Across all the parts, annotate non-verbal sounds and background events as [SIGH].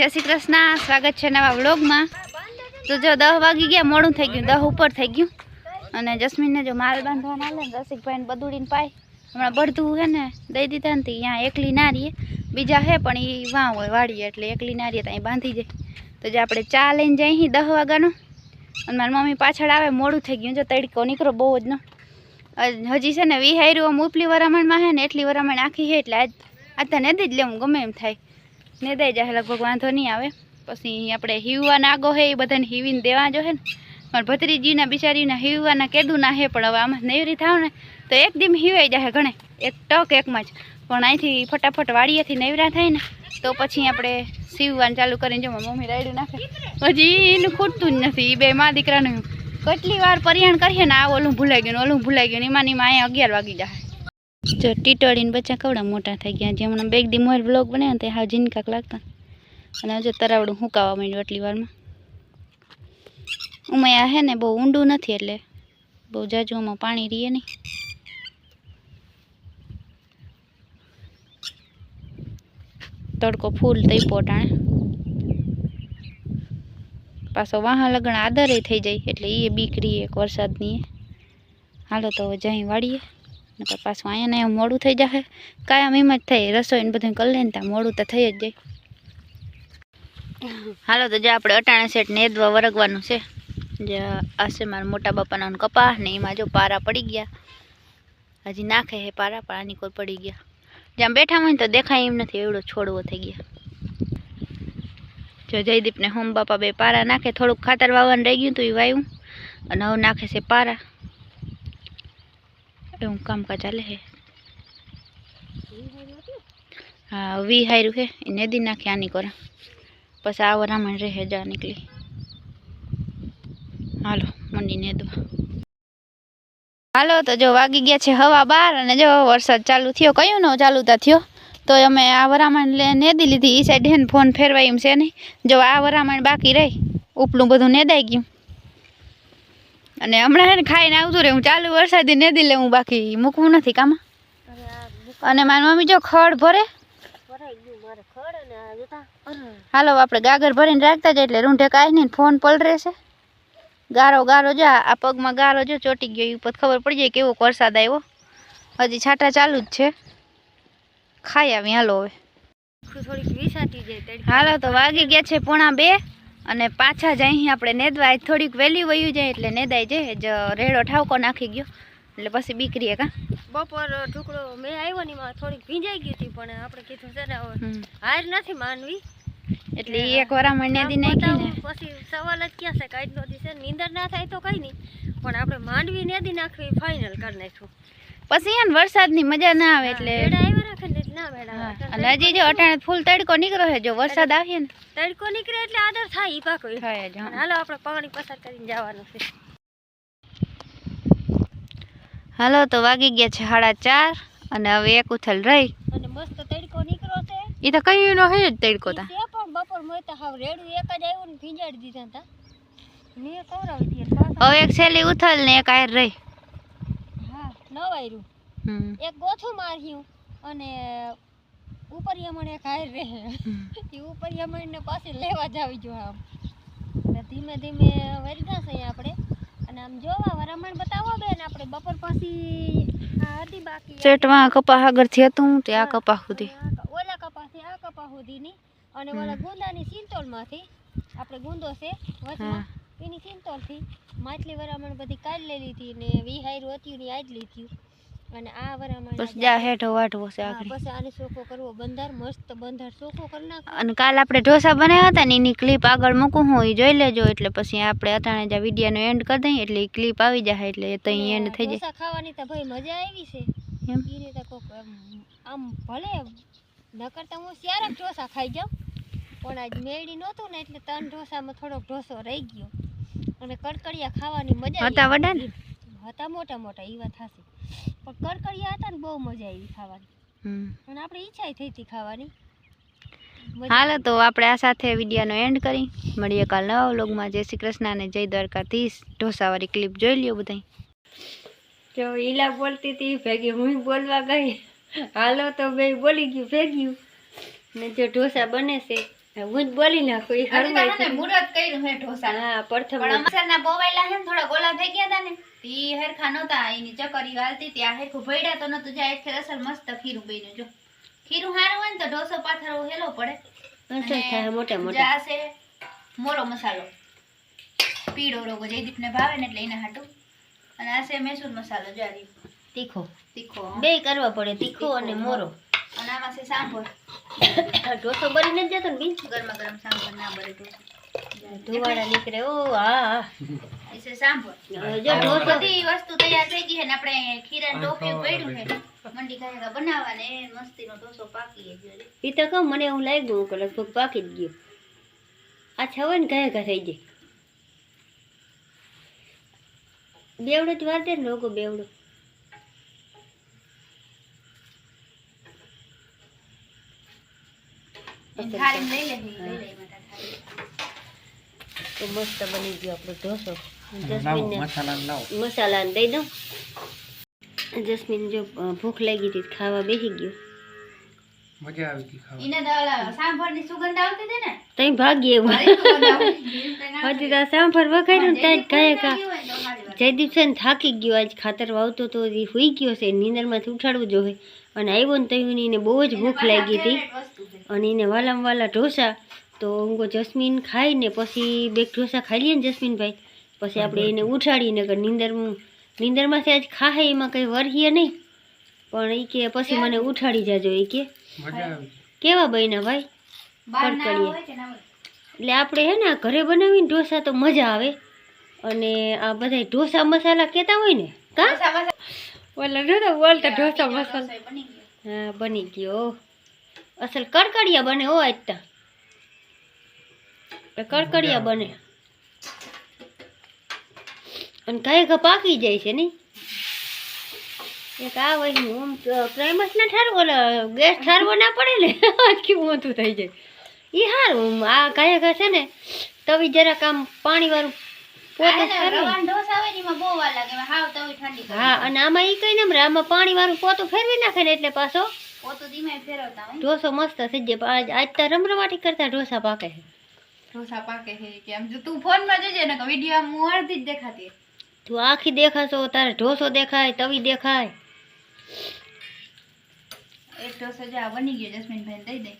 જય શ્રી કૃષ્ણ. સ્વાગત છે નવા વ્લોગમાં. તો જો દહ વાગી ગયા, મોડું થઈ ગયું, દહ ઉપર થઈ ગયું. અને જસ્મીનને જો માલ બાંધવાના આવે ને, રસિકભાઈને બધુડીને પાય. હમણાં બળતું હે ને, દઈ દીધા ને ત્યાં એકલી ના રહીએ. બીજા હે, પણ એ વાં હોય વાળીએ એટલે એકલી ના રહીએ ત્યાં બાંધી જાય તો જે આપણે ચા લઈને જઈએ અહીં દહ વાગ્યાનો. અને મારી મમ્મી પાછળ આવે, મોડું થઈ ગયું જો, તડકો નીકળો બહુ જ ન. હજી છે ને વિહાર્યું આમ ઉપલી વરામણમાં હે ને, એટલી વરામણ આખી છે એટલે આજ આ તને જ લેવું, ગમે એમ થાય. નેદાઈ જાય લગભગ વાંધો નહીં આવે. પછી આપણે હીવવાના આગો હે એ બધાને હીવીને દેવા જો હે ને. પણ ભત્રીજીના બિચારીના હીવવાના કેદું ના હે પણ હવે આમાં નેવરી થાવ ને, તો એક દીમ હીવાઈ જાય ઘણે. એક ટક એકમાં જ. પણ અહીંથી ફટાફટ વાડીએથી નેવરા થાય ને, તો પછી આપણે સીવવાનું ચાલુ કરીને જો મમ્મી રાયડું નાખે. હજી એનું ખૂટતું જ નથી એ બે મા દીકરાનું. કેટલી વાર પરિયાણ કરીએ ને, આ ઓલું ભૂલાઈ ગયું ઓલું ભૂલાઈ ગયું ને એમાં એમાં અહીંયા અગિયાર વાગી જાય જો ટીટોળીને બચ્ચા કવડા મોટા થઈ ગયા. જે હમણાં બેગ દી મોર બ્લોગ બન્યા તે હા જીનકાક લાગતા. અને હજુ તરાવડું હુંકાવા માંડ્યું એટલી વારમાં. ઉમયા હે ને બહુ ઊંડું નથી એટલે બહુ જાજુ આમાં પાણી રહીએ નહીં. તડકો ફૂલ તઈ પોટાણે પાછો વાહા લગ્ન આદરે થઈ જાય એટલે એ બીક રહીએ એક વરસાદની. હાલો તો જઈ વાળીએ. નકર પાછું અહીંયા ને મોડું થઈ જાય કાયમ એમ જ થાય, રસોઈ ને બધું કરી લઈને ત્યાં મોડું તો થઈ જ જાય. હાલો તો જે આપણે અટાણા સેટ નેદવા વરગવાનું છે. જે આ છે મારા મોટા બાપાના કપા ને એમાં જો પારા પડી ગયા. હજી નાખે હે પારા, પણ આની કોઈ પડી ગયા. જ્યાં બેઠા હોય ને તો દેખાય એમ નથી, એવડો છોડવો થઈ ગયા. જો જયદીપ ને હોમ બાપા બે પારા નાખે, થોડુંક ખાતર વાવવાનું રહી ગયું હતું એ વાયું. અને હવે નાખે છે પારા. એવું કામકાજ ચાલે છે હા, વી હાર્યું છે એ નદી નાખે આની કોરા. પછી આ વરામણ રહે જા નીકળી. હાલો મંડી નેદવા. હાલો, તો જો વાગી ગયા છે હવા બાર અને જો વરસાદ ચાલુ થયો. કયું નો ચાલુ તા થયો? તો અમે આ વરામણ લે નેદી લીધી. એ સાઈડ હેન ફોન ફેરવાય એમ છે નહીં. જો આ વરામણ બાકી રહી, ઉપલું બધું નેદાઈ ગયું. અને હમણાં હે ને ખાઈને આવતું રહે હું ચાલુ વરસાદી નેદી લેવું બાકી મૂકવું નથી કામાં. અને મારી મમ્મી જો ખડ ભરે. હાલો આપણે ગાગર ભરીને રાખતા જાય એટલે રૂંઢે કાંઈ નહીં ફોન પલરે છે. ગારો ગારો જો આ પગમાં ગારો જો ચોટી ગયો એ ઉપર ખબર પડી જાય કેવો વરસાદ આવ્યો. હજી છાંટા ચાલુ જ છે. ખાઈ આવી હાલો હવે. હાલો તો વાગી ગયા છે પોણા બે. અને પાછા જ અહીં આપણે નેદવા થોડીક વહેલી વયું જાય એટલે નેદાઈ જાય જ રેડો ઠાવકો નાખી ગયો. એટલે પછી બીકરીએ કા. બપોર ટુકડો મેં આવ્યો ને એમાં થોડીક ભીંજાઈ ગઈ હતી પણ આપણે કીધું છે ને હાર નથી માનવી. એટલે એક વરામણ નેદી નાખી પછી સવાલ જ ક્યાં છે? કાંઈ નો દિવસે નીંદર ના થાય તો કઈ નહીં. પણ આપણે માંડવી નેદી નાખવી ફાઇનલ કરી નાખ્યું. પછી એને વરસાદની મજા ના આવે એટલે અને હજી જો અટાણે ફૂલ તડકો નીકળ્યો છે જો વરસાદ આવે ને. તડકો નીકળે એટલે આદર થાય ઈ પાકો થાય જ હાલો આપણે પાણી પસાર કરીને જવાનું છે. હાલો તો વાગી ગયા છે સાડા ચાર અને હવે એક ઉથલ રહી. અને મસ્ત તડકો નીકળ્યો છે. ઈ તો કયું નો હે તડકો તા. તે પણ બપોર મોય તો હાવ રેડું એક જ આવ્યું ને ભીંજાડી દીધા તા. મેં કવરાવી દીધી હવે એક છેલી ઉથલ ને એક આયર રહી. હા નવાયરું. હમ. એક ગોથું માર્યું. અને ઉપરિયામણ એક હાર રહે. એ ઉપરિયામણને પાછી લેવા જ આવી જો આમ. એટલે ધીમે ધીમે વરગા છે આપણે. અને આમ જોવા વરામણ બતાવો બેન આપણે બપોર પછી આ હતી બાકી ચેટમાં કપા આગળથી હતું તે આ કપા સુધી. ઓલા કપાથી આ કપા સુધીની. અને ઓલા ગુંદાની સિંતોલમાંથી આપણે ગુંદો છે વચમાં. એની સિંતોલથી માછલી વરામણ બધી કાઢી લેલી હતી ને વિહાયરું હતી ને આજ લીધી. અને આ વરામાં બસ જા હેઠો વાટવો છે આગળ. પછી આને સોખો કરવો. બંધાર મસ્ત બંધાર સોખો કરી નાખ. અને કાલ આપણે ઢોસા બનાવ્યા હતા ને એની ક્લિપ આગળ મૂકું હું એ જોઈ લેજો. એટલે પછી આપણે અટાણે જ વિડીયોનો એન્ડ કરી દઈએ એટલે એ ક્લિપ આવી જાય એટલે તો એન્ડ થઈ જાય. ઢોસા ખાવાની તો ભાઈ મજા આવી છે. એમ? એ રીતે કોક આમ ભલે નકર તો હું ક્યારેક ઢોસા ખાઈ જાઉં. પણ આજ મેળી નહોતું ને એટલે ત્રણ ઢોસામાં થોડોક ઢોસો રહી ગયો. અને કડકડિયા ખાવાની મજા હતા વડા? હતા મોટા મોટા એવા હાસી પણ કરકરિયા હતા ને બહુ મજા આવી ખાવાની. હમ. અને આપણે ઈચ્છા થઈ હતી ખાવાની. હાલો તો આપણે આ સાથે વિડીયોનો એન્ડ કરી. મળીએ કાલ નવા વ્લોગમાં. જય શ્રી કૃષ્ણ અને જય દ્વારકાધીશ. ઢોસાવાળી ક્લિપ જોઈ લ્યો બધા જો ઈલા બોલતી હતી ભેગી હું બોલવા ગઈ. હાલો તો બે બોલી ગયું ભેગ્યું ને જો ઢોસા બને છે હું જ બોલી નાખું એ હરવાઈ તો હરવાય હે ને મુહૂર્ત કર્યું હે ઢોસા. હા પ્રથમ બોવાયેલા છે ને થોડા ગોલા થઈ ગયા હતા ને ઈ હરખા નહોતા એની ચકરી વાલતી ત્યાં હેર ભયડા તો નતું જાય એક અસર મસ્ત ખીરું બન્યું જો. ખીરું સારું હોય ને તો ઢોસો પાથરો હેલો પડે. મોટા મોટા. છે મોરો મસાલો. પીળો રોગો જયદીપને ભાવે ને એટલે એના હાટું. અને આ છે મૈસૂર મસાલો જારી તીખો. તીખો બે કરવા પડે તીખો અને મોરો. અને આમાં છે સાંભર [COUGHS] ઢોસો બની ને જતો ને બીજ ગરમા ગરમ સાંભર ના બરે ઢોસો. ધુવાડા નીકળે. ઓ હા હા. એ છે સાંભર હવે જો બધી વસ્તુ તૈયાર થઈ ગઈ છે ને આપણે ખીરા ટોપિયું પડ્યું છે. મંડી ખાયા બનાવવા ને મસ્તીનો ઢોસો પાકી ગયો છે. તો કહું મને એવું લાગ્યું કે લગભગ પાકી જ ગયું. આછા હોય ને થઈ જાય. બેવડો જ વાર દે ને લોકો બેવડો. લઈ લે લઈ લે. તો મસ્ત બની ગયો આપણો ઢોસો. જસ્મીનને મસાલા દઈ દઉં. જસ્મીન જો ભૂખ લાગી હતી ખાવા બેસી ગયો. મજા આવી હતી ખાવા એને તો સાંભળની સુગંધ આવતી હતી ને? તઈ ભાગીએ એવું. [LAUGHS] હજી તો સાંભર વખાયું ને ત્યાં કયા કા. જયદીપ છે ને થાકી ગયો આજ ખાતર વાવતો તો એ હુઈ ગયો છે નીંદરમાંથી ઉઠાડવું જોઈએ અને આવ્યો ને તયું એને બહુ જ ભૂખ લાગી હતી. અને એને વાલામાં વાલા ઢોસા તો ઊંઘો જસ્મીન ખાઈને પછી બે ઢોસા ખાઈ લઈએ ને જસ્મીનભાઈ. પછી આપણે એને ઉઠાડીને કે નીંદર નીંદરમાંથી આજ ખાહે એમાં કંઈ વરહીએ નહીં. પણ એ કે પછી મને ઉઠાડી જાજો એ કે. કેવા બન્યા ભાઈ? બહાર ના કડકડીએ. હોય કે ના હોય? એટલે આપણે હે ને આ ઘરે બનાવીને ઢોસા તો મજા આવે. અને આ બધા ઢોસા મસાલા કહેતા હોય ને? કા? મસા- મસા- ઓલા નહોતા બોલતા ઢોસા મસાલા ઢોસો બની ગયો. હા બની ગયો. અસલ કડકડિયા બને હો આજ તા. કડકડિયા બને. અને કાંઈ કા પાકી જાય છે નહીં. એક આ વહી હું પ્રાઇમસ ના ઠારવો ગેસ ઠારવો ના પડે ને [LAUGHS] આખી મોતું થઈ જાય. એ સારું આ કાંઈ ઘા છે ને તવી જરાક આમ પાણી વાળું પોતે એને ફેરવે. રવાનો ઢોસા હોય ને એમાં બહુ વાર લાગે એમાં હાવ તવી ઠંડી કરી હા અને આમાં એ કઈ ને આમાં પાણી વાળું પોતું ફેરવી નાખે ને એટલે પાછો ઢોસો મસ્ત થઈ જાય આજ આજ તો રમરમાટી કરતા ઢોસા પાકે છે. ઢોસા પાકે છે કે આમ જો તું ફોનમાં જોજે ને વીડિયો આમ હું અડધી જ દેખાતી તું આખી દેખાશો તારે ઢોસો દેખાય તવી દેખાય. એક ઢોસો જે આ બની ગયો જસ્મીનભાઈ દઈ દે.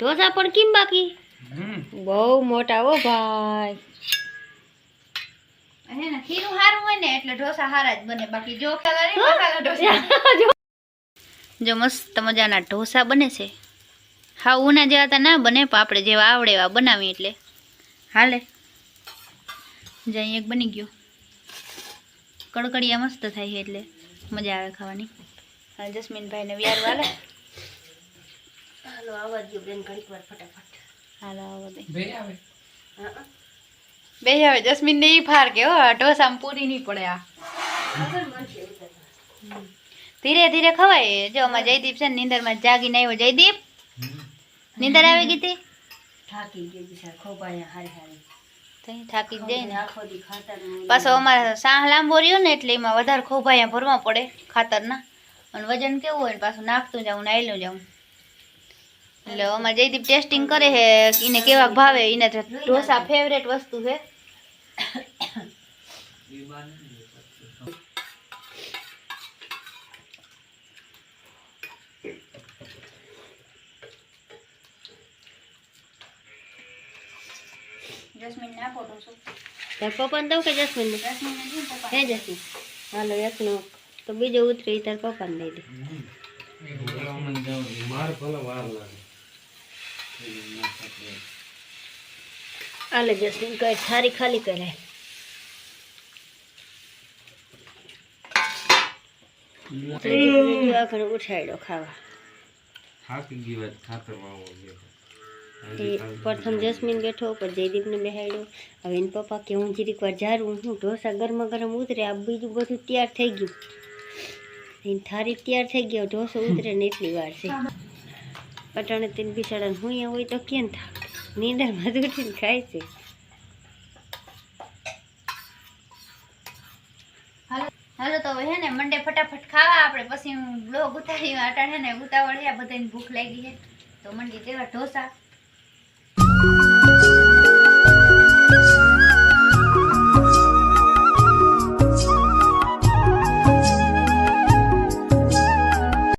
ઢોસા પણ કેમ બાકી? બહુ મોટા હો ભાઈ. હે ને ખીરું સારું હોય ને એટલે ઢોસા સારા જ બને. બાકી [LAUGHS] જો. જો મસ્ત મજાના ઢોસા બને છે. હા ઉના જેવા તો ના બને પણ આપણે જેવા આવડે એવા બનાવીએ એટલે. હાલે. જઈ એક બની ગયો. કડકડિયા મસ્ત થાય છે એટલે મજા આવે ખાવાની. હા જસ્મીનભાઈને વ્યાર વાલે હાલો આવવા દો બેન ઘડીક વાર ફટાફટ. હાલો આવવા દે બે આવે? હા બે હવે જસ્મીન ને ઈ ફાર કે હો ઢોસામાં પૂરી નહીં પડે આ. ધીરે ધીરે ખવાય. જો અમાર જયદીપ છે ને નીંદરમાં જાગીને આવ્યો. જયદીપ? નીંદર આવી ગઈ હતી? થાકી ગઈ છે ખોબાયા હારી હારી. તઈ થાકી જાય ને આખો દી ખાતર પાછો અમારે સાહ લાંબો રહ્યો ને એટલે એમાં વધારે ખોભાયા ભરવા પડે ખાતરના. અને વજન કેવું હોય ને પાછું નાખતું જાઉં ને આયલું જાઉં. એટલે અમારે જયદીપ ટેસ્ટિંગ કરે છે એને કેવા ભાવે એને ઢોસા ફેવરેટ વસ્તુ છે. જસ્મીન પપ્પાને દઉં કે જસ્મીન જસ્મીન ને ને. હે જસ્મીન. હાલો એકનો તો બીજો ઉતરી તાર પપ્પાને દઈ દે. હાલે જસ્મીન કઈ થારી ખાલી કરે ઉઠાડ્યો ખાવા. થાકી ગઈ વાત ખાતર વાવો પ્રથમ જસ્મીન બેઠો, ઉપર જયદીપને બેહાડ્યો. હવે એને પપ્પા કે હું જીરીક વાર જારું, હું ઢોસા ગરમા ગરમ ઉતરે, આ બીજું બધું તૈયાર થઈ ગયું. એની થારી તૈયાર થઈ ગયો ઢોસો ઉતરે ને એટલી વાર છે. પટાણે તીન બિસાડા હું અહીંયા હોય તો કેમ થાક? જ ઉઠીને ખાય છે. હાલો તો હે ને મંડે ફટાફટ ખાવા આપણે, પછી હું બ્લોગ ઉતારી અટાણે ને ઉતાવળ છે બધાને ભૂખ લાગી છે. તો તો મંડી જેવા ઢોસા.